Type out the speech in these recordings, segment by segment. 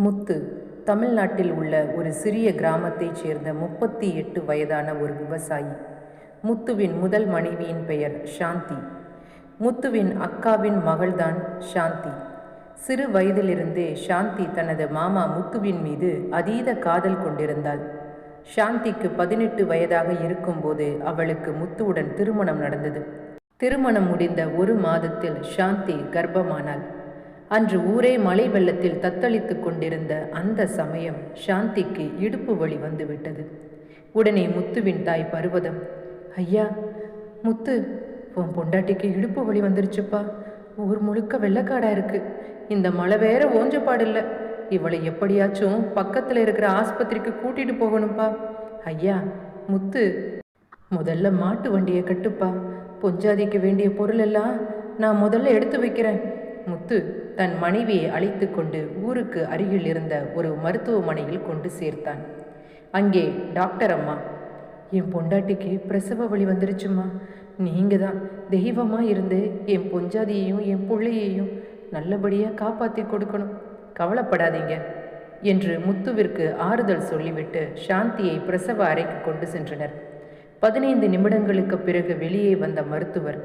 முத்து தமிழ்நாட்டில் உள்ள ஒரு சிறிய கிராமத்தைச் சேர்ந்த முப்பத்தி எட்டு வயதான ஒரு விவசாயி. முத்துவின் முதல் மனைவியின் பெயர் சாந்தி. முத்துவின் அக்காவின் மகள்தான் சாந்தி. சிறு வயதிலிருந்தே சாந்தி தனது மாமா முத்துவின் மீது அதீத காதல் கொண்டிருந்தாள். சாந்திக்கு பதினெட்டு வயதாக இருக்கும்போது அவளுக்கு முத்துவுடன் திருமணம் நடந்தது. திருமணம் முடிந்த ஒரு மாதத்தில் சாந்தி கர்ப்பமானாள். அன்று ஊரே மழை வெள்ளத்தில் தத்தளித்துக் கொண்டிருந்த அந்த சமயம் சாந்திக்கு இடுப்பு வழி வந்துவிட்டது. உடனே முத்துவின் தாய் பருவதம் ஐயா முத்து உன் பொண்டாட்டிக்கு இடுப்பு வலி வந்துருச்சுப்பா. ஊர் முழுக்க வெள்ளக்காடா இருக்கு. இந்த மழை வேற ஓஞ்சப்பாடில்ல. இவளை எப்படியாச்சும் பக்கத்தில் இருக்கிற ஆஸ்பத்திரிக்கு கூட்டிட்டு போகணும்ப்பா. ஐயா முத்து முதல்ல மாட்டு வண்டியை கட்டுப்பா. பொஞ்சாதிக்கு வேண்டிய பொருள் எல்லாம் நான் முதல்ல எடுத்து வைக்கிறேன். முத்து தன் மனைவியை அழைத்து கொண்டு ஊருக்கு அருகில் இருந்த ஒரு மருத்துவமனையில் கொண்டு சேர்த்தான். அங்கே டாக்டர் அம்மா என் பொண்டாட்டிக்கு பிரசவ வழி வந்துருச்சுமா நீங்கள் தான் தெய்வமாக இருந்து என் பொஞ்சாதியையும் என் பிள்ளையையும் நல்லபடியாக காப்பாற்றி கொடுக்கணும். கவலைப்படாதீங்க என்று முத்துவிற்கு ஆறுதல் சொல்லிவிட்டு சாந்தியை பிரசவ அறைக்கு கொண்டு சென்றனர். பதினைந்து நிமிடங்களுக்கு பிறகு வெளியே வந்த மருத்துவர்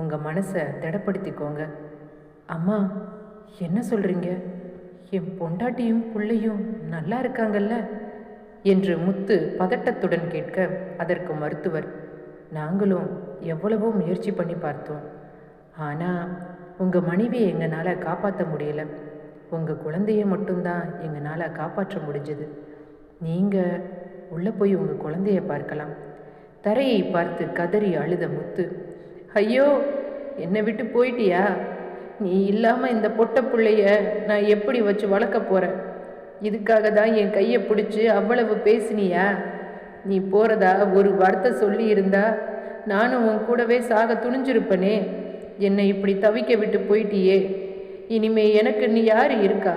உங்கள் மனசை திடப்படுத்திக்கோங்க. அம்மா என்ன சொல்கிறீங்க என் பொண்டாட்டியும் பிள்ளையும் நல்லா இருக்காங்கல்ல? என்று முத்து பதட்டத்துடன் கேட்க அதற்கு மருத்துவர் நாங்களும் எவ்வளவோ முயற்சி பண்ணி பார்த்தோம். ஆனால் உங்கள் மனைவியை எங்களால் காப்பாற்ற முடியல. உங்கள் குழந்தைய மட்டும்தான் எங்களால் காப்பாற்ற முடிஞ்சது. நீங்கள் உள்ளே போய் உங்கள் குழந்தைய பார்க்கலாம். தரையை பார்த்து கதறி அழுத முத்து ஐயோ என்னை விட்டு போயிட்டியா? நீ இல்லாமல் இந்த பொட்ட பிள்ளைய நான் எப்படி வச்சு வளர்க்க போகிறேன் இதுக்காக தான் என் கையை பிடிச்சி அவ்வளவு பேசினியா? நீ போகிறதா ஒரு வார்த்தை சொல்லி இருந்தா நானும் உன் கூடவே சாக துணிஞ்சிருப்பனே. என்னை இப்படி தவிக்க விட்டு போயிட்டியே. இனிமே எனக்கு நீ யார் இருக்கா?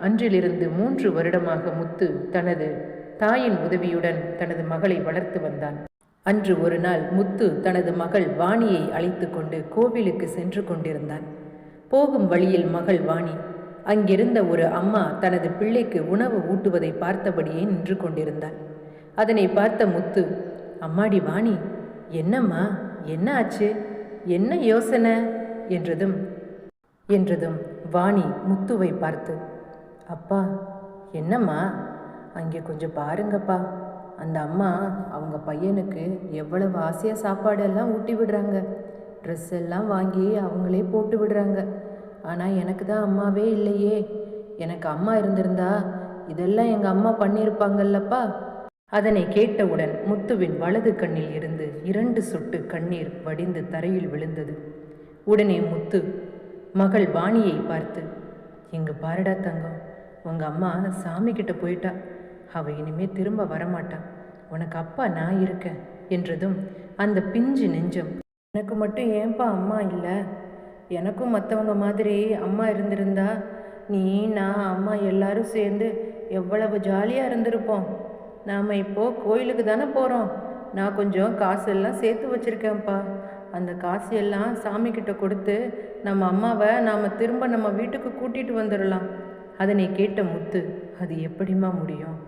அன்றிலிருந்து மூன்று வருடமாக முத்து தனது தாயின் உதவியுடன் தனது மகளை வளர்த்து வந்தான். அன்று ஒரு நாள் முத்து தனது மகள் வாணியை அழைத்து கொண்டு கோவிலுக்கு சென்று கொண்டிருந்தான். போகும் வழியில் மகள் வாணி. அங்கிருந்த ஒரு அம்மா தனது பிள்ளைக்கு உணவு ஊட்டுவதை பார்த்தபடியே நின்று கொண்டிருந்தாள். அதனை பார்த்த முத்து அம்மாடி வாணி என்னம்மா? என்ன ஆச்சு? என்ன யோசனை? என்றதும் என்றதும் வாணி முத்துவை பார்த்து அப்பா என்னம்மா? அங்கே கொஞ்சம் பாருங்கப்பா. அந்த அம்மா அவங்க பையனுக்கு எவ்வளவு ஆசையாக சாப்பாடெல்லாம் ஊட்டி விடுறாங்க. ட்ரெஸ் எல்லாம் வாங்கி அவங்களே போட்டு விடுறாங்க. ஆனால் எனக்கு தான் அம்மாவே இல்லையே. எனக்கு அம்மா இருந்திருந்தா இதெல்லாம் எங்கள் அம்மா பண்ணியிருப்பாங்கல்லப்பா? அதனை கேட்டவுடன் முத்துவின் வலது கண்ணில் இருந்து இரண்டு சொட்டு கண்ணீர் வடிந்து தரையில் விழுந்தது. உடனே முத்து மகள் வாணியை பார்த்து எங்கள் பாருடா தங்கம் உங்க அம்மா சாமி கிட்ட போயிட்டா. அவ இனிமே திரும்ப வரமாட்டா. உனக்கு அப்பா நான் இருக்கேன் என்றதும் அந்த பிஞ்சு நெஞ்சம் எனக்கு மட்டும் ஏன்பா அம்மா இல்லை? எனக்கும் மற்றவங்க மாதிரி அம்மா இருந்திருந்தா நீ நான் அம்மா எல்லாரும் சேர்ந்து எவ்வளவு ஜாலியாக இருந்திருப்போம். நாம் இப்போது கோயிலுக்கு தானே போகிறோம் நான் கொஞ்சம் காசெல்லாம் சேர்த்து வச்சுருக்கேன்ப்பா. அந்த காசு எல்லாம் சாமிக்கிட்ட கொடுத்து நம்ம அம்மாவை நாம் திரும்ப நம்ம வீட்டுக்கு கூட்டிகிட்டு வந்துடலாம் அதை நீ கேட்ட முத்து அது எப்படிம்மா முடியும்?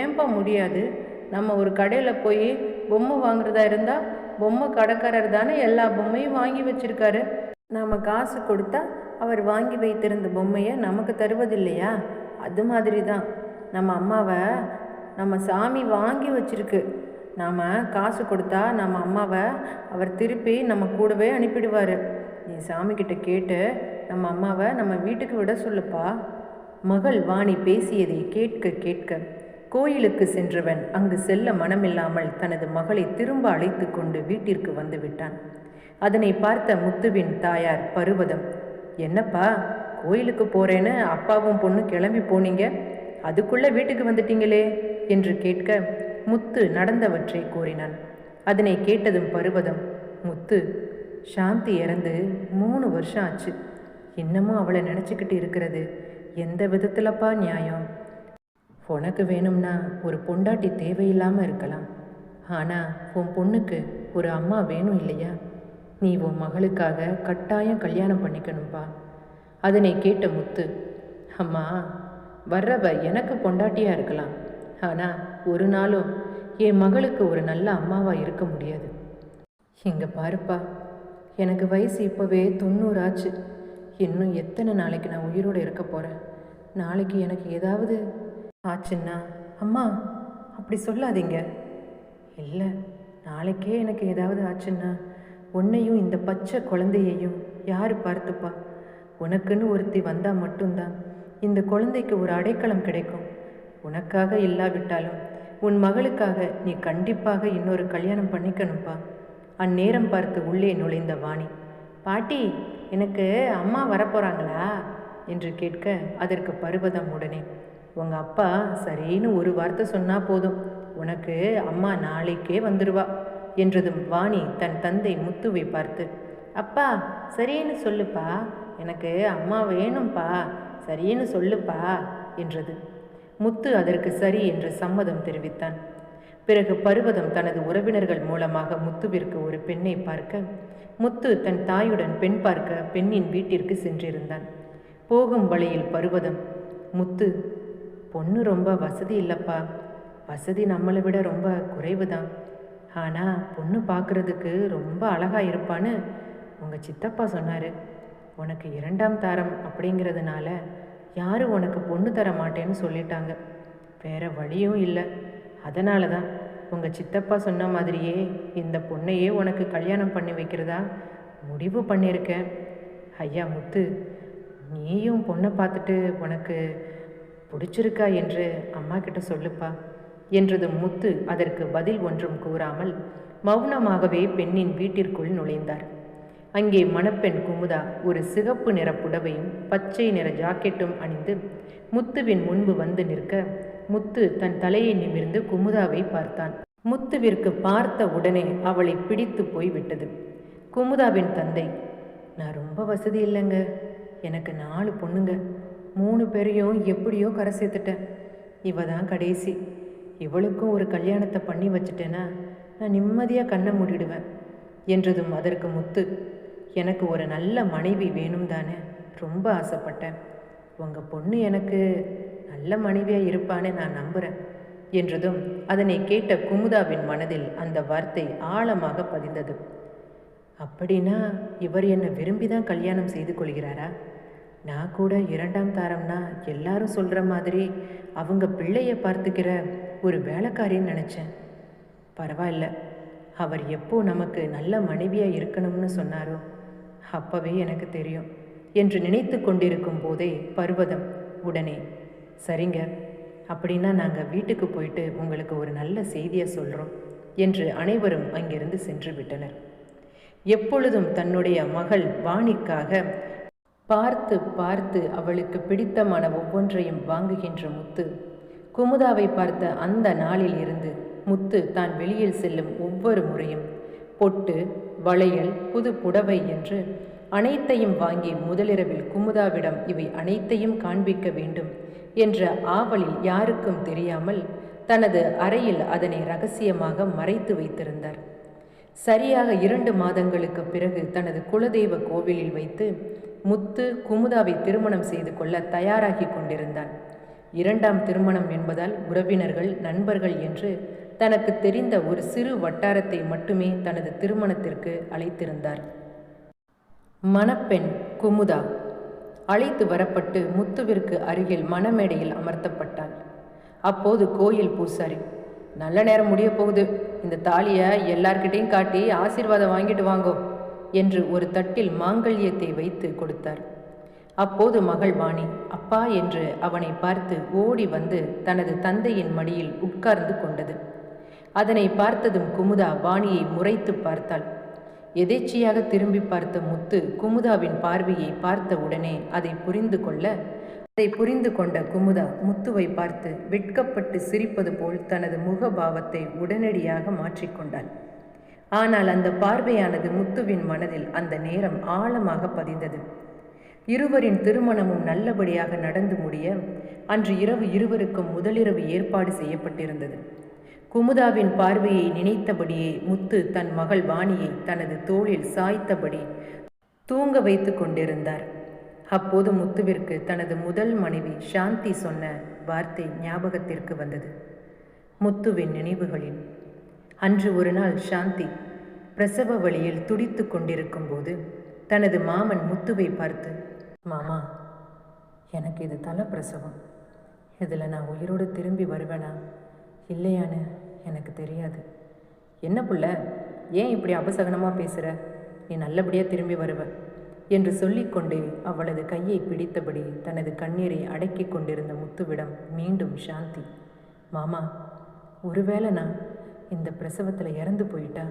ஏன்பா முடியாது? நம்ம ஒரு கடையில் போய் பொம்மை வாங்குறதா இருந்தால் பொம்மை கடைக்காரர் தானே எல்லா பொம்மையும் வாங்கி வச்சிருக்காரு. நாம் காசு கொடுத்தா அவர் வாங்கி வைத்திருந்த பொம்மையை நமக்கு தருவதில்லையா? அது மாதிரி தான் நம்ம அம்மாவை நம்ம சாமி வாங்கி வச்சிருக்கு. நாம் காசு கொடுத்தா நம்ம அம்மாவை அவர் திருப்பி நம்ம கூடவே அனுப்பிடுவார். நீ சாமிக்கிட்ட கேட்டு நம்ம அம்மாவை நம்ம வீட்டுக்கு விட சொல்லுப்பா. மகள் வாணி பேசியதை கேட்க கேட்க கோயிலுக்கு சென்றவன் அங்கு செல்ல மனமில்லாமல் தனது மகளை திரும்ப அழைத்து கொண்டு வீட்டிற்கு வந்து விட்டான் அதனை பார்த்த முத்துவின் தாயார் பருவதம் என்னப்பா கோயிலுக்கு போறேன்னு அப்பாவும் பொண்ணு கிளம்பி போனீங்க? அதுக்குள்ள வீட்டுக்கு வந்துட்டீங்களே? என்று கேட்க முத்து நடந்தவற்றை கூறினான். அதனை கேட்டதும் பருவதம் முத்து சாந்தி இறந்து மூணு வருஷம் ஆச்சு. இன்னமும் அவளை நினச்சிக்கிட்டு இருக்கிறது. எந்த விதத்துலப்பா நியாயம்? உனக்கு வேணும்னா ஒரு பொண்டாட்டி தேவையில்லாமல் இருக்கலாம். ஆனால் உன் பொண்ணுக்கு ஒரு அம்மா வேணும் இல்லையா? நீ உன் மகளுக்காக கட்டாயம் கல்யாணம் பண்ணிக்கணும்பா அதனை கேட்ட முத்து. அம்மா வர்றவ எனக்கு பொண்டாட்டியாக இருக்கலாம். ஆனால் ஒரு நாளும் என் மகளுக்கு ஒரு நல்ல அம்மாவாக இருக்க முடியாது. இங்கே பாருப்பா எனக்கு வயசு இப்போவே தொண்ணூறாச்சு இன்னும் எத்தனை நாளைக்கு நான் உயிரோடு இருக்க போகிறேன் நாளைக்கு எனக்கு ஏதாவது ஆச்சுன்னா? அம்மா அப்படி சொல்லாதீங்க. இல்லை நாளைக்கே எனக்கு ஏதாவது ஆச்சுன்னா உன்னையும் இந்த பச்சை குழந்தையையும் யார் பார்த்துப்பா? உனக்குன்னு ஒருத்தி வந்தால் மட்டும்தான் இந்த குழந்தைக்கு ஒரு அடைக்கலம் கிடைக்கும். உனக்காக இல்லாவிட்டாலும் உன் மகளுக்காக நீ கண்டிப்பாக இன்னொரு கல்யாணம் பண்ணிக்கணும்ப்பா அந்நேரம் பார்த்து உள்ளே நுழைந்த வாணி பாட்டி எனக்கு அம்மா வரப்போகிறாங்களா என்று கேட்க அதற்கு பருவதம் உடனே உங்கள் அப்பா சரின்னு ஒரு வார்த்தை சொன்னால் போதும். உனக்கு அம்மா நாளைக்கே வந்துடுவா என்றதும் வாணி தன் தந்தை முத்துவை பார்த்து. அப்பா சரின்னு சொல்லுப்பா. எனக்கு அம்மா வேணும்ப்பா சரின்னு சொல்லுப்பா என்றது. முத்து அதற்கு சரி என்று சம்மதம் தெரிவித்தான். பிறகு பருவதம் தனது உறவினர்கள் மூலமாக முத்துவிற்கு ஒரு பெண்ணை பார்க்க முத்து தன் தாயுடன் பெண் பார்க்க பெண்ணின் வீட்டிற்கு சென்றிருந்தான். போகும் வழியில் பருவதம் முத்து பொண்ணு ரொம்ப வசதி இல்லைப்பா. வசதி நம்மளை விட ரொம்ப குறைவு தான். ஆனால் பொண்ணு பார்க்குறதுக்கு ரொம்ப அழகாக இருப்பான்னு உங்கள் சித்தப்பா சொன்னார். உனக்கு இரண்டாம் தாரம் அப்படிங்கிறதுனால யாரும் உனக்கு பொண்ணு தர மாட்டேன்னு சொல்லிட்டாங்க. வேற வழியும் இல்லை. அதனால தான் உங்கள் சித்தப்பா சொன்ன மாதிரியே இந்த பொண்ணையே உனக்கு கல்யாணம் பண்ணி வைக்கிறதா முடிவு பண்ணியிருக்கேன். ஐயா முத்து நீயும் பொண்ணை பார்த்துட்டு உனக்கு பிடிச்சிருக்கா என்று அம்மா கிட்ட சொல்லுப்பா என்றது முத்து அதற்கு பதில் ஒன்றும் கூறாமல் மௌனமாகவே பெண்ணின் வீட்டிற்குள் நுழைந்தார். அங்கே மணப்பெண் குமுதா ஒரு சிகப்பு நிற புடவையும் பச்சை நிற ஜாக்கெட்டும் அணிந்து முத்துவின் முன்பு வந்து நிற்க முத்து தன் தலையை நிமிர்ந்து குமுதாவை பார்த்தான். முத்துவிற்கு பார்த்த உடனே அவளை பிடித்து போய் விட்டது. குமுதாவின் தந்தை நான் ரொம்ப வசதி இல்லைங்க. எனக்கு நாலு பொண்ணுங்க. மூணு பேரையும் எப்படியோ கரை சேர்த்துட்டேன். இவ தான் கடைசி. இவளுக்கும் ஒரு கல்யாணத்தை பண்ணி வச்சுட்டேன்னா நான் நிம்மதியாக கண்ணை மூடிடுவேன் என்றதும் அதற்கு முத்து. எனக்கு ஒரு நல்ல மனைவி வேணும் தானே ரொம்ப ஆசைப்பட்டேன். உங்கள் பொண்ணு எனக்கு நல்ல மனைவியாக இருப்பான்னு நான் நம்புகிறேன் என்றதும் அதனை கேட்ட குமுதாவின் மனதில் அந்த வார்த்தை ஆழமாக பதிந்தது. அப்படின்னா இவர் என்னை விரும்பி தான் கல்யாணம் செய்து கொள்கிறாரா? நான் கூட இரண்டாம் தாரம்னா எல்லாரும் சொல்கிற மாதிரி அவங்க பிள்ளைய பார்த்துக்கிற ஒரு வேலைக்காரின்னு நினச்சேன். பரவாயில்ல. அவர் எப்போ நமக்கு நல்ல மனைவியாக இருக்கணும்னு சொன்னாரோ அப்பவே எனக்கு தெரியும் என்று நினைத்து கொண்டிருக்கும் போதே பர்வதம் உடனே சரிங்க அப்படின்னா நாங்கள் வீட்டுக்கு போயிட்டு உங்களுக்கு ஒரு நல்ல செய்தியை சொல்கிறோம் என்று அனைவரும் அங்கிருந்து சென்று விட்டனர். எப்பொழுதும் தன்னுடைய மகள் வாணிக்காக பார்த்து பார்த்து அவளுக்கு பிடித்தமான ஒவ்வொன்றையும் வாங்குகின்ற முத்து. குமுதாவை பார்த்த அந்த நாளில் இருந்து முத்து தான் வெளியில் செல்லும் ஒவ்வொரு முறையும் பொட்டு வளையல் புது புடவை என்று அனைத்தையும் வாங்கி முதலிரவில் குமுதாவிடம் இவை அனைத்தையும் காண்பிக்க வேண்டும் என்ற ஆவலில் யாருக்கும் தெரியாமல் தனது அறையில் அதனை ரகசியமாக மறைத்து வைத்திருந்தார். சரியாக இரண்டு மாதங்களுக்கு பிறகு தனது குலதெய்வ கோவிலில் வைத்து முத்து குமுதாவை திருமணம் செய்து கொள்ள தயாராகி கொண்டிருந்தான். இரண்டாம் திருமணம் என்பதால் உறவினர்கள் நண்பர்கள் என்று தனக்கு தெரிந்த ஒரு சிறு வட்டாரத்தை மட்டுமே தனது திருமணத்திற்கு அழைத்திருந்தார். மணப்பெண் குமுதா அழைத்து வரப்பட்டு முத்துவிற்கு அருகில் மணமேடையில் அமர்த்தப்பட்டாள். அப்போது கோயில் பூசாரி நல்ல நேரம் முடிய போகுது. இந்த தாலியை எல்லார்கிட்டையும் காட்டி ஆசீர்வாதம் வாங்கிட்டு வாங்கோ என்று ஒரு தட்டில் மாங்கல்யத்தை வைத்து கொடுத்தார். அப்போது மகள் வாணி அப்பா என்று அவனை பார்த்து ஓடி வந்து தனது தந்தையின் மடியில் உட்கார்ந்து கொண்டது. அதனை பார்த்ததும் குமுதா வாணியை முறைத்து பார்த்தாள். எதேச்சியாக திரும்பி பார்த்த முத்து குமுதாவின் பார்வையை பார்த்த உடனே அதை புரிந்து கொள்ள அதை புரிந்து கொண்ட குமுதா முத்துவை பார்த்து வெட்கப்பட்டு சிரிப்பது போல் தனது முகபாவத்தை உடனடியாக மாற்றிக்கொண்டாள் ஆனால் அந்த பார்வையானது முத்துவின் மனதில் அந்த நேரம் ஆழமாக பதிந்தது. இருவரின் திருமணமும் நல்லபடியாக நடந்து முடிய அன்று இரவு இருவருக்கும் முதலிரவு ஏற்பாடு செய்யப்பட்டிருந்தது. குமுதாவின் பார்வையை நினைத்தபடியே முத்து தன் மகள் வாணியை தனது தோளில் சாய்த்தபடி தூங்க வைத்து கொண்டிருந்தார். அப்போது முத்துவிற்கு தனது முதல் மனைவி சாந்தி சொன்ன வார்த்தை ஞாபகத்திற்கு வந்தது. முத்துவின் நினைவுகளில் அன்று ஒரு நாள் சாந்தி பிரசவ வழியில் துடித்து கொண்டிருக்கும் போது தனது மாமன் முத்துவை பார்த்து மாமா எனக்கு இது தலை பிரசவம் இதில் நான் உயிரோடு திரும்பி வருவேனா? இல்லையான்னு எனக்கு தெரியாது. என்ன புள்ள? ஏன் இப்படி அபசகனமாக பேசுகிற நீ நல்லபடியாக திரும்பி வருவ. என்று சொல்லிக்கொண்டே அவளது கையை பிடித்தபடி தனது கண்ணீரை அடக்கிக் கொண்டிருந்த முத்துவிடம் மீண்டும் சாந்தி. மாமா ஒருவேளை நான் இந்த பிரசவத்தில் இறந்து போயிட்டா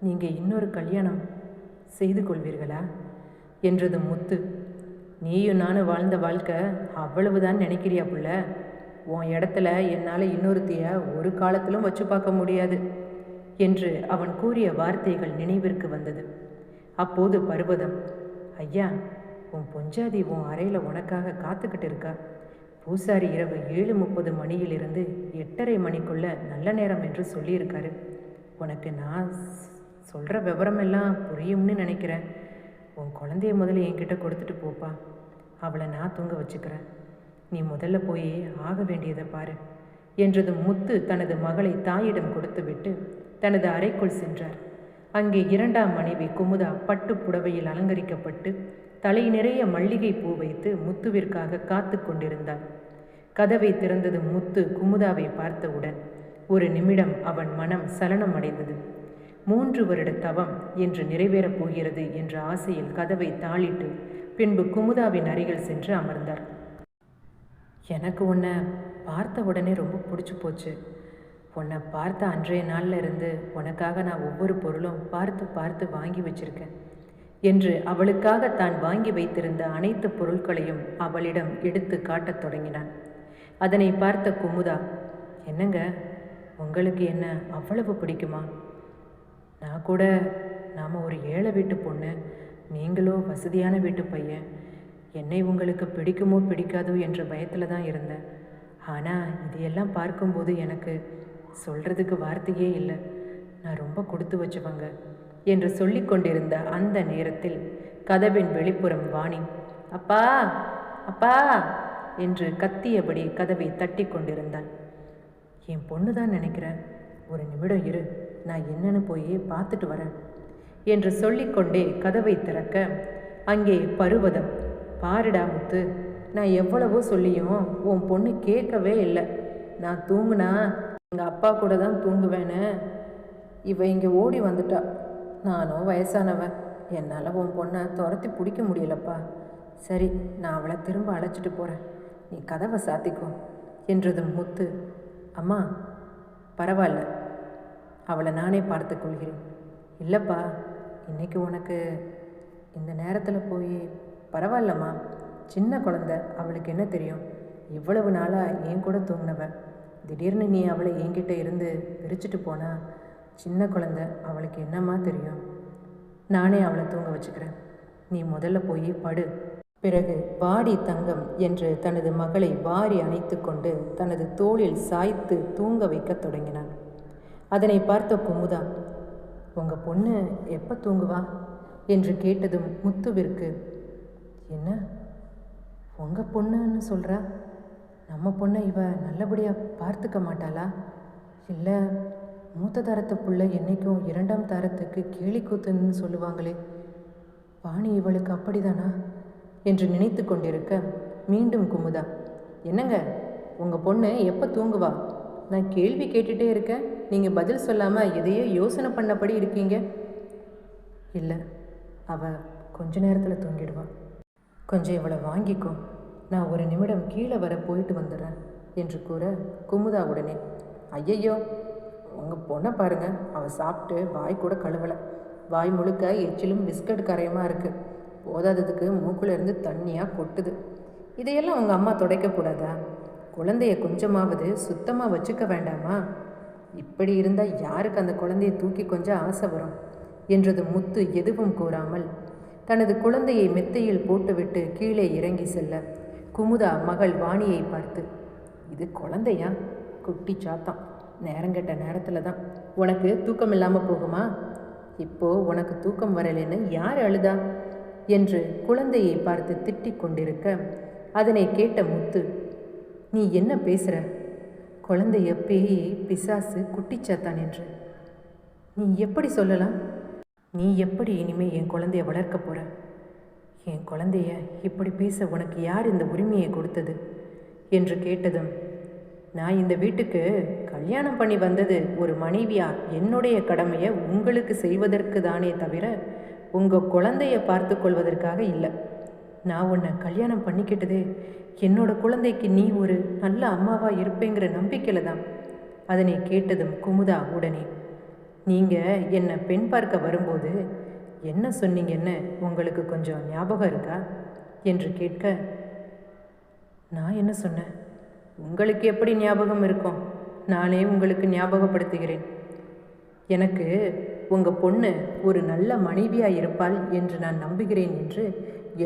நீங்கள் இன்னொரு கல்யாணம் செய்து கொள்வீர்களா? என்றது முத்து. நீயும் நானும் வாழ்ந்த வாழ்க்கை அவ்வளவுதான் நினைக்கிறியா புள்ள? உன் இடத்துல என்னால் இன்னொருத்திய ஒரு காலத்திலும் வச்சு பார்க்க முடியாது என்று அவன் கூறிய வார்த்தைகள் நினைவிற்கு வந்தது. அப்போது பர்வதம் ஐயா உன் பொஞ்சாதி உன் அறையில் உனக்காக காத்துக்கிட்டு இருக்கா. பூசாரி இரவு ஏழு முப்பது மணியிலிருந்து எட்டரை மணிக்குள்ள நல்ல நேரம் என்று சொல்லியிருக்காரு. உனக்கு நான் சொல்கிற விவரமெல்லாம் புரியும்னு நினைக்கிறேன். உன் குழந்தைய முதல்ல என்கிட்ட கொடுத்துட்டு போப்பா. அவளை நான் தூங்க வச்சுக்கிறேன். நீ முதல்ல போய் ஆக வேண்டியதை பாரு என்றது முத்து தனது மகளை தாயிடம் கொடுத்துவிட்டு தனது அறைக்குள் சென்றார். அங்கே இரண்டாம் மனைவி குமுதா பட்டு புடவையில் அலங்கரிக்கப்பட்டு தலை நிறைய மல்லிகை பூ வைத்து முத்துவிற்காக காத்து கொண்டிருந்தாள். கதவை திறந்தது முத்து குமுதாவை பார்த்தவுடன் ஒரு நிமிடம் அவன் மனம் சலனம் அடைந்தது மூன்று வருட தவம் என்று நிறைவேறப் போகிறது என்ற ஆசையில் கதவை தாளிட்டு பின்பு குமுதாவின் அருகில் சென்று அமர்ந்தார். எனக்கு உன்னை பார்த்த உடனே ரொம்ப பிடிச்சி போச்சு. உன்னை பார்த்த அன்றைய நாளில் இருந்து உனக்காக நான் ஒவ்வொரு பொருளும் பார்த்து பார்த்து வாங்கி வச்சிருக்கேன் என்று அவளுக்காக தான் வாங்கி வைத்திருந்த அனைத்து பொருட்களையும் அவளிடம் எடுத்து காட்டத் தொடங்கினான். அதனை பார்த்த குமுதா என்னங்க உங்களுக்கு என்ன அவ்வளவு பிடிக்குமா? நான் கூட நாம் ஒரு ஏழை வீட்டு பொண்ணு நீங்களோ வசதியான வீட்டு பையன் என்னை உங்களுக்கு பிடிக்குமோ பிடிக்காதோ என்ற பயத்தில் தான் இருந்தேன். ஆனால் இதையெல்லாம் பார்க்கும்போது எனக்கு சொல்கிறதுக்கு வார்த்தையே இல்லை. நான் ரொம்ப கொடுத்து வச்சவங்க என்று சொல்லி கொண்டிருந்த அந்த நேரத்தில் கதவின் வெளிப்புறம் வாணி அப்பா அப்பா என்று கத்தியபடி கதவை தட்டி கொண்டிருந்தான். என் பொண்ணு தான் நினைக்கிறேன் ஒரு நிமிடம் இரு. நான் என்னன்னு போய் பார்த்துட்டு வரேன் என்று சொல்லிக்கொண்டே கதவை திறக்க அங்கே பருவதம். பாருடா முத்து நான் எவ்வளவோ சொல்லியும் உன் பொண்ணு கேட்கவே இல்லை. நான் தூங்குனா எங்கள் அப்பா கூட தான் தூங்குவேன்னு. இவ இங்கே ஓடி வந்துட்டா. நானும் வயசானவன் என்னால் உன் பொண்ணை துரத்தி பிடிக்க முடியலப்பா. சரி நான் அவளை திரும்ப அழைச்சிட்டு போகிறேன் நீ கதவை சாத்திக்கோ என்றது முத்து. அம்மா பரவாயில்ல. அவளை நானே பார்த்து கொள்கிறேன். இல்லைப்பா இன்றைக்கி உனக்கு இந்த நேரத்தில் போய் பரவாயில்லம்மா. சின்ன குழந்த அவளுக்கு என்ன தெரியும்? இவ்வளவு நாளாக என் கூட தூங்கினவன் திடீர்னு நீ அவளை என்கிட்ட இருந்து பிரிச்சுட்டு போனா சின்ன குழந்த அவளுக்கு என்னம்மா தெரியும்? நானே அவளை தூங்க வச்சுக்கிறேன். நீ முதல்ல போய் படு. பிறகு வாடி தங்கம் என்று தனது மகளை வாரி அணைத்து கொண்டு தனது தோளில் சாய்த்து தூங்க வைக்கத் தொடங்கினான். அதனை பார்த்த குமுதா உங்கள் பொண்ணு எப்போ தூங்குவா? என்று கேட்டதும் முத்துவிற்கு என்ன? உங்கள் பொண்ணுன்னு சொல்கிறா நம்ம பொண்ணை இவ நல்லபடியாக பார்த்துக்க மாட்டாளா? இல்லை மூத்த தரத்து புள்ள என்றைக்கும் இரண்டாம் தரத்துக்கு கேலி கூத்துன்னு சொல்லுவாங்களே. வாணி இவளுக்கு அப்படிதானா? என்று நினைத்து கொண்டிருக்க மீண்டும் குமுதா என்னங்க உங்கள் பொண்ணு எப்போ தூங்குவா? நான் கேள்வி கேட்டுகிட்டே இருக்கேன். நீங்கள் பதில் சொல்லாமல் எதையோ யோசனை பண்ணபடி இருக்கீங்க? இல்லை அவள் கொஞ்ச நேரத்தில் தூங்கிடுவான் கொஞ்சம் இவளை வாங்கிக்கோ. நான் ஒரு நிமிடம் கீழே வர போயிட்டு வந்துடுறேன் என்று கூற குமுதா உடனே ஐயையோ உங்கள் பொண்ணை பாருங்க. அவள் சாப்பிட்டு வாய் கூட கழுவலை. வாய் முழுக்க எச்சிலும் பிஸ்கட் கரையமாக இருக்குது போதாததுக்கு மூக்குலேருந்து தண்ணியாக கொட்டுது. இதையெல்லாம் உங்கள் அம்மா துடைக்கக்கூடாதா குழந்தைய கொஞ்சமாவது சுத்தமாக வச்சுக்க வேண்டாமா? இப்படி இருந்தால் யாருக்கு அந்த குழந்தையை தூக்கி கொஞ்சம் ஆசை வரும்? என்றது முத்து எதுவும் கூறாமல் தனது குழந்தையை மெத்தையில் போட்டுவிட்டு கீழே இறங்கி செல்ல குமுதா மகள் வாணியை பார்த்து இது குழந்தையா? குட்டி சாத்தான் நேரங்கெட்ட நேரத்தில் தான். உனக்கு தூக்கம் இல்லாமல் போகுமா? இப்போ உனக்கு தூக்கம் வரலைன்னு யார் அழுதா? என்று குழந்தையை பார்த்து திட்டிக் கொண்டிருக்க அதனை கேட்ட முத்து நீ என்ன பேசுற? குழந்தைய பேயை பிசாசு குட்டிச்சாத்தான் என்று. நீ எப்படி சொல்லலாம்? நீ எப்படி இனிமே என் குழந்தைய வளர்க்க போகிற என் குழந்தைய இப்படி பேச உனக்கு யார் இந்த உரிமையை கொடுத்தது? என்று கேட்டதும் நான் இந்த வீட்டுக்கு கல்யாணம் பண்ணி வந்தது ஒரு மனைவியா? என்னுடைய கடமையை உங்களுக்கு செய்வதற்கு தானே தவிர உங்கள் குழந்தைய பார்த்து கொள்வதற்காக இல்லை. நான் உன்னை கல்யாணம் பண்ணிக்கிட்டதே என்னோட குழந்தைக்கு நீ ஒரு நல்ல அம்மாவாக இருப்பேங்கிற நம்பிக்கையில் தான். அதனை கேட்டதும் குமுதா உடனே நீங்கள் என்னை பெண் பார்க்க வரும்போது என்ன சொன்னீங்கன்னு உங்களுக்கு கொஞ்சம் ஞாபகம் இருக்கா? என்று கேட்க நான் என்ன சொன்னேன்? உங்களுக்கு எப்படி ஞாபகம் இருக்கும்? நானே உங்களுக்கு ஞாபகப்படுத்துகிறேன். எனக்கு உங்கள் பொண்ணு ஒரு நல்ல மனைவியாக இருப்பாள் என்று நான் நம்புகிறேன் என்று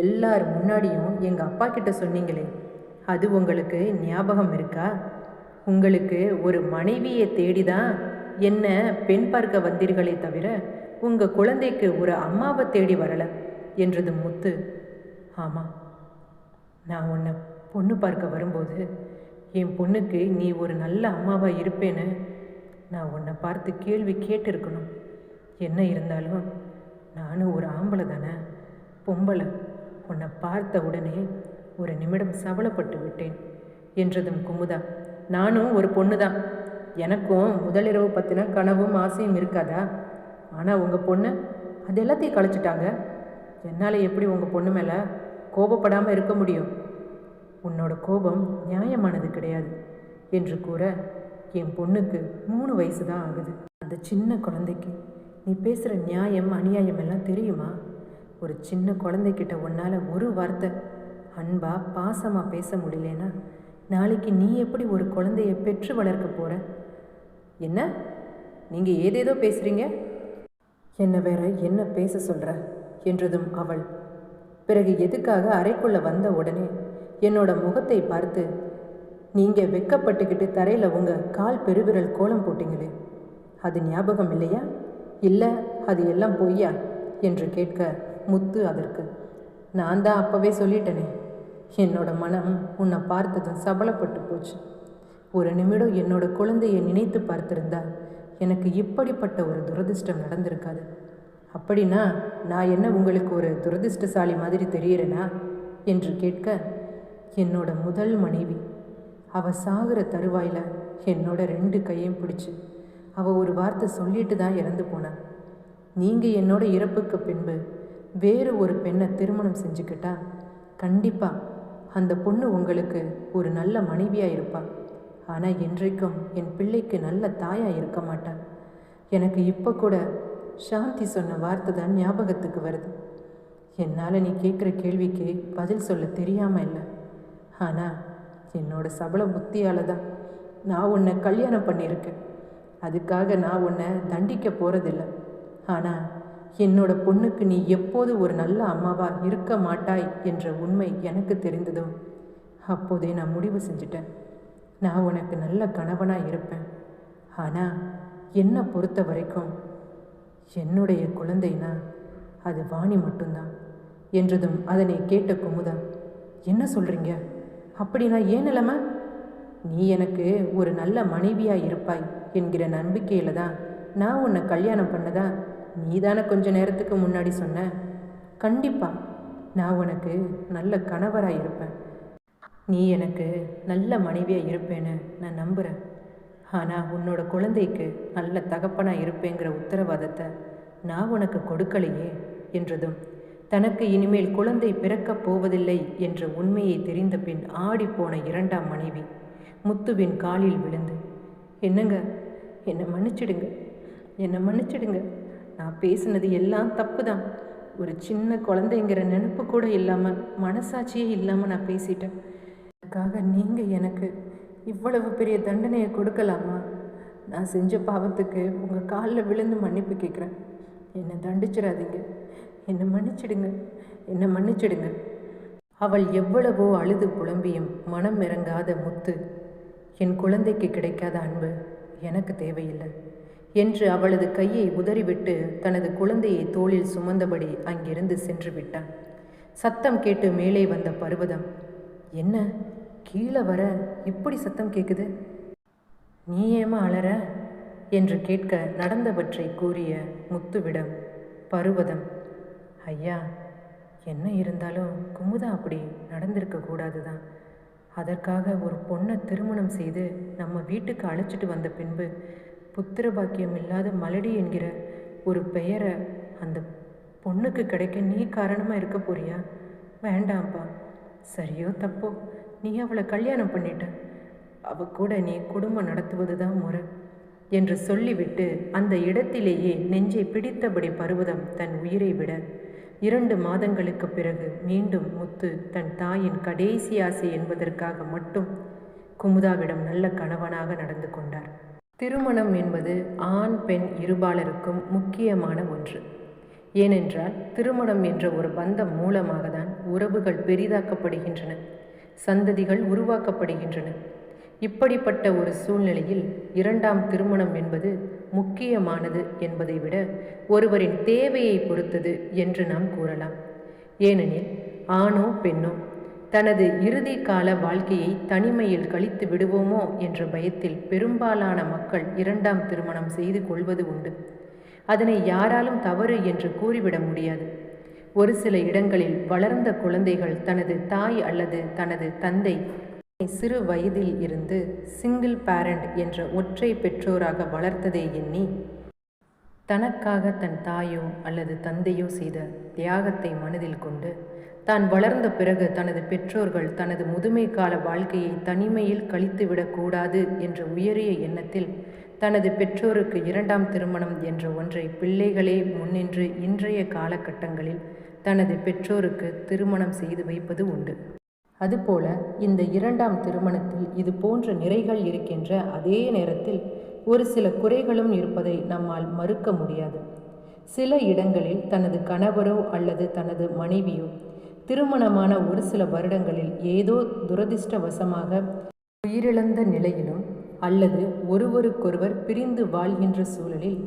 எல்லார் முன்னாடியும் எங்கள் அப்பா கிட்ட சொன்னீங்களே அது உங்களுக்கு ஞாபகம் இருக்கா? உங்களுக்கு ஒரு மனைவியை தேடி தான் என்ன பெண் பார்க்க வந்தீர்களே தவிர உங்கள் குழந்தைக்கு ஒரு அம்மாவை தேடி வரல என்றது முத்து. ஆமாம் நான் உன்னை பொண்ணு பார்க்க வரும்போது என் பொண்ணுக்கு நீ ஒரு நல்ல அம்மாவாக இருப்பேன்னு நான் உன்னை பார்த்து கேள்வி கேட்டிருக்கணும். என்ன இருந்தாலும் நானும் ஒரு ஆம்பளை தானே பொம்பளை. உன்னை பார்த்த உடனே ஒரு நிமிடம் சவலப்பட்டு விட்டேன் என்றதும் குமுதா. நானும் ஒரு பொண்ணு தான் எனக்கும் முதலிரவு பற்றின கனவும் ஆசையும் இருக்காதா? ஆனால் உங்கள் பொண்ணு? அது எல்லாத்தையும் கழிச்சிட்டாங்க. என்னால் எப்படி உங்கள் பொண்ணு மேலே கோபப்படாமல் இருக்க முடியும்? உன்னோட கோபம் நியாயமானது கிடையாது என்று கூற என் பொண்ணுக்கு மூணு வயசு தான் ஆகுது. அந்த சின்ன குழந்தைக்கு நீ பேசுகிற நியாயம் அநியாயம் எல்லாம் தெரியுமா? ஒரு சின்ன குழந்தைக்கிட்ட உன்னால் ஒரு வார்த்தை அன்பாக பாசமாக பேச முடியலனா நாளைக்கு நீ எப்படி ஒரு குழந்தைய பெற்று வளர்க்க போகிற என்ன? நீங்கள் ஏதேதோ பேசுகிறீங்க என்னை வேற என்ன பேச சொல்கிற என்றதும் அவள். பிறகு எதுக்காக அறைக்குள்ள வந்த உடனே என்னோட முகத்தை பார்த்து நீங்கள் வெக்கப்பட்டுக்கிட்டு தரையில் உங்கள் கால் பெருவிரல் கோலம் போட்டீங்களே அது ஞாபகம் இல்லையா? இல்லை அது எல்லாம் பொய்யா? என்று கேட்க முத்து அதற்கு நான் தான் அப்போவே சொல்லிட்டேனே என்னோட மனம் உன்னை பார்த்ததும் சபலப்பட்டு போச்சு. ஒரு நிமிடம் என்னோட குழந்தையை நினைத்து பார்த்திருந்தா எனக்கு இப்படிப்பட்ட ஒரு துரதிர்ஷ்டம் நடந்திருக்காது. அப்படின்னா நான் என்ன உங்களுக்கு ஒரு துரதிர்ஷ்டசாலி மாதிரி தெரியிறேனா? என்று கேட்க என்னோட முதல் மனைவி. அவ சாகிற தருவாயில் என்னோட ரெண்டு கையும் பிடிச்சி அவ ஒரு வார்த்தை சொல்லிட்டு தான் இறந்து போனான் நீங்கள் என்னோட இறப்புக்கு பின்பு வேறு ஒரு பெண்ணை திருமணம் செஞ்சுக்கிட்டா கண்டிப்பாக அந்த பொண்ணு உங்களுக்கு ஒரு நல்ல மனைவியாக இருப்பாள் ஆனால் என்றைக்கும் என் பிள்ளைக்கு நல்ல தாயாக இருக்க மாட்டான் எனக்கு இப்போ கூட சாந்தி சொன்ன வார்த்தை தான் ஞாபகத்துக்கு வருது. என்னால் நீ கேட்குற கேள்விக்கு பதில் சொல்ல தெரியாமல் இல்லை. ஆனால் என்னோட சபல புத்தியால் தான் நான் உன்னை கல்யாணம் பண்ணியிருக்கேன் அதுக்காக நான் உன்னை தண்டிக்க போகிறதில்ல ஆனால் என்னோட பொண்ணுக்கு நீ எப்போது ஒரு நல்ல அம்மாவா இருக்க மாட்டாய் என்ற உண்மை எனக்கு தெரிந்ததோ அப்போதே நான் முடிவு செஞ்சிட்டேன். நான் உனக்கு நல்ல கணவனாக இருப்பேன். ஆனால் என்னை பொறுத்த வரைக்கும் என்னுடைய குழந்தைனா அது வாணி மட்டும்தான் என்றதும் அதனை கேட்ட குமுதா என்ன சொல்கிறீங்க அப்படின்னா ஏன் நிலைமை? நீ எனக்கு ஒரு நல்ல மனைவியாக இருப்பாய் என்கிற நம்பிக்கையில் தான் நான் உன்னை கல்யாணம் பண்ணதா? நீ தானே கொஞ்ச நேரத்துக்கு முன்னாடி சொன்ன? கண்டிப்பாக நான் உனக்கு நல்ல கணவராக இருப்பேன். நீ எனக்கு நல்ல மனைவியாக இருப்பேன்னு நான் நம்புகிறேன் ஆனால் உன்னோட குழந்தைக்கு நல்ல தகப்பனாக இருப்பேங்கிற உத்தரவாதத்தை நான் உனக்கு கொடுக்கலையே என்றதும் தனக்கு இனிமேல் குழந்தை பிறக்கப் போவதில்லை என்ற உண்மையை தெரிந்த பின் ஆடிப்போன இரண்டாம் மனைவி முத்துவின் காலில் விழுந்து என்னங்க? என்னை மன்னிச்சிடுங்க. என்னை மன்னிச்சிடுங்க. நான் பேசினது எல்லாம் தப்பு தான் ஒரு சின்ன குழந்தைங்கிற நினப்பு கூட இல்லாமல் மனசாட்சியே இல்லாமல் நான் பேசிட்டேன். அதுக்காக நீங்கள் எனக்கு இவ்வளவு பெரிய தண்டனையை கொடுக்கலாமா? நான் செஞ்ச பாவத்துக்கு உங்கள் காலில் விழுந்து மன்னிப்பு கேட்குறேன். என்னை தண்டிச்சிடாதீங்க. என்னை மன்னிச்சிடுங்க. என்னை மன்னிச்சிடுங்க. அவள் எவ்வளவோ அழுது புலம்பியும் மனம் இறங்காத முத்து என் குழந்தைக்கு கிடைக்காத அன்பு எனக்கு தேவையில்லை என்று அவளது கையை உதறிவிட்டு தனது குழந்தையை தோளில் சுமந்தபடி அங்கிருந்து சென்று விட்டான். சத்தம் கேட்டு மேலே வந்த பர்வதம் என்ன? கீழே வர இப்படி சத்தம் கேட்குது நீ ஏமா அலற? என்று கேட்க நடந்தவற்றை கூறிய முத்துவிடம் பருவதம். ஐயா என்ன இருந்தாலும் குமுதா அப்படி நடந்திருக்க கூடாது தான் அதற்காக ஒரு பொண்ணை திருமணம் செய்து நம்ம வீட்டுக்கு அழைச்சிட்டு வந்த பின்பு புத்திர பாக்கியம் இல்லாத மலடி என்கிற ஒரு பெயரை அந்த பொண்ணுக்கு கிடைக்க நீ காரணமாக இருக்க போறியா? வேண்டாம்ப்பா. சரியோ தப்போ. நீ அவளை கல்யாணம் பண்ணிட்ட. அவ கூட நீ குடும்பம் நடத்துவது தான் முறை என்று சொல்லிவிட்டு அந்த இடத்திலேயே நெஞ்சை பிடித்தபடி பருவதம் தன் உயிரை விட இரண்டு மாதங்களுக்கு பிறகு மீண்டும் முத்து தன் தாயின் கடைசி ஆசை என்பதற்காக மட்டும் குமுதாவிடம் நல்ல கணவனாக நடந்து கொண்டார். திருமணம் என்பது ஆண் பெண் இருபாலருக்கும் முக்கியமான ஒன்று. ஏனென்றால் திருமணம் என்ற ஒரு பந்தம் மூலமாக தான் உறவுகள் பெரிதாக்கப்படுகின்றன. சந்ததிகள் உருவாக்கப்படுகின்றன. இப்படிப்பட்ட ஒரு சூழ்நிலையில் இரண்டாம் திருமணம் என்பது முக்கியமானது என்பதை விட ஒருவரின் தேவையை பொறுத்தது என்று நாம் கூறலாம். ஏனெனில் ஆணோ பெண்ணோ தனது இறுதி கால வாழ்க்கையை தனிமையில் கழித்து விடுவோமோ என்ற பயத்தில் பெரும்பாலான மக்கள் இரண்டாம் திருமணம் செய்து கொள்வது உண்டு. அதனை யாராலும் தவறு என்று கூறிவிட முடியாது. ஒரு சில இடங்களில் வளர்ந்த குழந்தைகள் தனது தாய் அல்லது தனது தந்தை சிறு வயதில் இருந்து சிங்கிள் பேரண்ட் என்ற ஒற்றை பெற்றோராக வளர்த்ததை எண்ணி தனக்காக தன் தாயோ அல்லது தந்தையோ செய்த தியாகத்தை மனதில் கொண்டு தான் வளர்ந்த பிறகு தனது பெற்றோர்கள் தனது முதுமை கால வாழ்க்கையை தனிமையில் கழித்துவிடக்கூடாது என்ற உயரிய எண்ணத்தில் தனது பெற்றோருக்கு இரண்டாம் திருமணம் என்ற ஒன்றை பிள்ளைகளே முன்னின்று இன்றைய காலகட்டங்களில் தனது பெற்றோருக்கு திருமணம் செய்து வைப்பது உண்டு. அதுபோல இந்த இரண்டாம் திருமணத்தில் இது போன்ற நிறைகள் இருக்கின்ற அதே நேரத்தில் ஒரு சில குறைகளும் இருப்பதை நம்மால் மறுக்க முடியாது. சில இடங்களில் தனது கணவரோ அல்லது தனது மனைவியோ திருமணமான ஒரு சில வருடங்களில் ஏதோ துரதிர்ஷ்டவசமாக உயிரிழந்த நிலையிலும் அல்லது ஒருவருக்கொருவர் பிரிந்து வாழ்கின்ற சூழலில்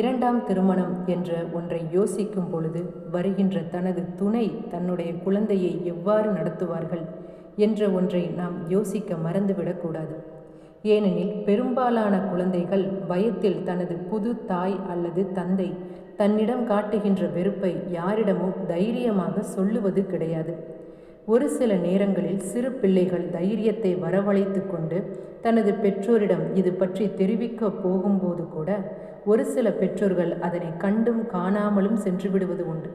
இரண்டாம் திருமணம் என்ற ஒன்றை யோசிக்கும் பொழுது வருகின்ற தனது துணை தன்னுடைய குழந்தையை எவ்வாறு நடத்துவார்கள் என்ற ஒன்றை நாம் யோசிக்க மறந்துவிடக்கூடாது. ஏனெனில் பெரும்பாலான குழந்தைகள் பயத்தில் தனது புது தாய் அல்லது தந்தை தன்னிடம் காட்டுகின்ற வெறுப்பை யாரிடமும் தைரியமாக சொல்லுவது கிடையாது. ஒரு சில நேரங்களில் சிறு பிள்ளைகள் தைரியத்தை வரவழைத்து கொண்டு தனது பெற்றோரிடம் இது பற்றி தெரிவிக்க போகும்போது கூட ஒரு சில பெற்றோர்கள் அதனை கண்டும் காணாமலும் சென்று விடுவது உண்டு.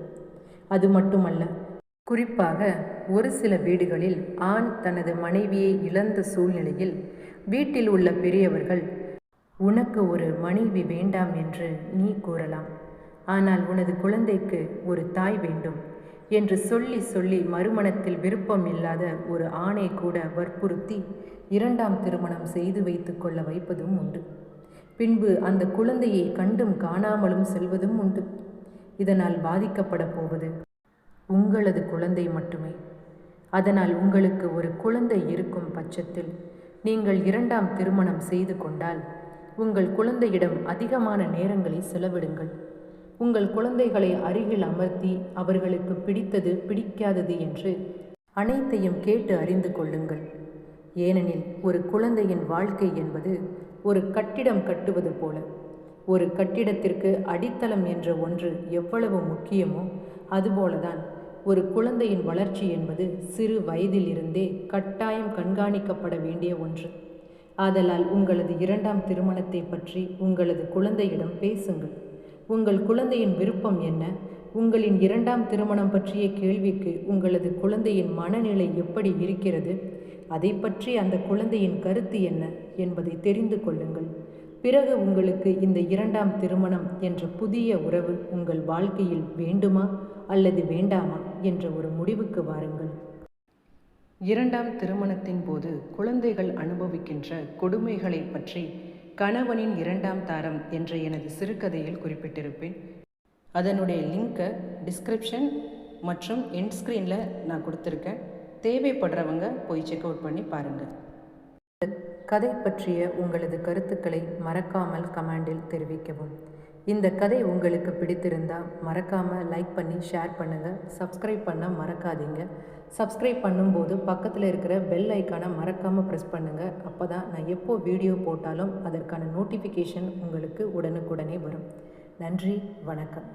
அது மட்டுமல்ல குறிப்பாக ஒரு சில வீடுகளில் ஆண் தனது மனைவியை இழந்த சூழ்நிலையில் வீட்டில் உள்ள பெரியவர்கள் உனக்கு ஒரு மனைவி வேண்டாம் என்று நீ கூறலாம். ஆனால் உனது குழந்தைக்கு ஒரு தாய் வேண்டும். என்று சொல்லி சொல்லி மறுமணத்தில் விருப்பம் இல்லாத ஒரு ஆணை கூட வற்புறுத்தி இரண்டாம் திருமணம் செய்து வைத்து கொள்ள வைப்பதும் உண்டு. பின்பு அந்த குழந்தையை கண்டும் காணாமலும் செல்வதும் உண்டு. இதனால் பாதிக்கப்பட போவது உங்களது குழந்தை மட்டுமே. அதனால் உங்களுக்கு ஒரு குழந்தை இருக்கும் பட்சத்தில் நீங்கள் இரண்டாம் திருமணம் செய்து கொண்டால் உங்கள் குழந்தையிடம் அதிகமான நேரங்களை செலவிடுங்கள். உங்கள் குழந்தைகளை அருகில் அமர்த்தி அவர்களுக்கு பிடித்தது பிடிக்காதது என்று அனைத்தையும் கேட்டு அறிந்து கொள்ளுங்கள். ஏனெனில் ஒரு குழந்தையின் வாழ்க்கை என்பது ஒரு கட்டிடம் கட்டுவது போல. ஒரு கட்டிடத்திற்கு அடித்தளம் என்ற ஒன்று எவ்வளவு முக்கியமோ அதுபோலதான் ஒரு குழந்தையின் வளர்ச்சி என்பது சிறு வயதிலிருந்தே கட்டாயம் கண்காணிக்கப்பட வேண்டிய ஒன்று. ஆதலால் உங்களது இரண்டாம் திருமணத்தை பற்றி உங்களது குழந்தையிடம் பேசுங்கள். உங்கள் குழந்தையின் விருப்பம் என்ன? உங்களின் இரண்டாம் திருமணம் பற்றிய கேள்விக்கு உங்களது குழந்தையின் மனநிலை எப்படி இருக்கிறது? அதை பற்றி அந்த குழந்தையின் கருத்து என்ன என்பதை தெரிந்து கொள்ளுங்கள். பிறகு உங்களுக்கு இந்த இரண்டாம் திருமணம் என்ற புதிய உறவு உங்கள் வாழ்க்கையில் வேண்டுமா அல்லது வேண்டாமா என்ற ஒரு முடிவுக்கு வாருங்கள். இரண்டாம் திருமணத்தின் போது குழந்தைகள் அனுபவிக்கின்ற கொடுமைகளை பற்றி கணவனின் இரண்டாம் தாரம் என்ற எனது சிறுகதையில் குறிப்பிட்டிருப்பேன். அதனுடைய லிங்க்கை டிஸ்கிரிப்ஷன் மற்றும் எண்ட் ஸ்க்ரீனில் நான் கொடுத்துருக்கேன். தேவைப்படுறவங்க போய் செக் அவுட் பண்ணி பாருங்கள் கதை பற்றிய உங்களது கருத்துக்களை மறக்காமல் கமெண்டில் தெரிவிக்கவும். இந்த கதை உங்களுக்கு பிடித்திருந்தால் மறக்காமல் லைக் பண்ணி ஷேர் பண்ணுங்கள் சப்ஸ்கிரைப் பண்ண மறக்காதீங்க. சப்ஸ்கிரைப் பண்ணும்போது பக்கத்தில் இருக்கிற பெல் ஐக்கானை மறக்காமல் ப்ரெஸ் பண்ணுங்கள் அப்போ தான் நான் எப்போ வீடியோ போட்டாலும் அதற்கான நோட்டிஃபிகேஷன் உங்களுக்கு உடனுக்குடனே வரும். நன்றி வணக்கம்.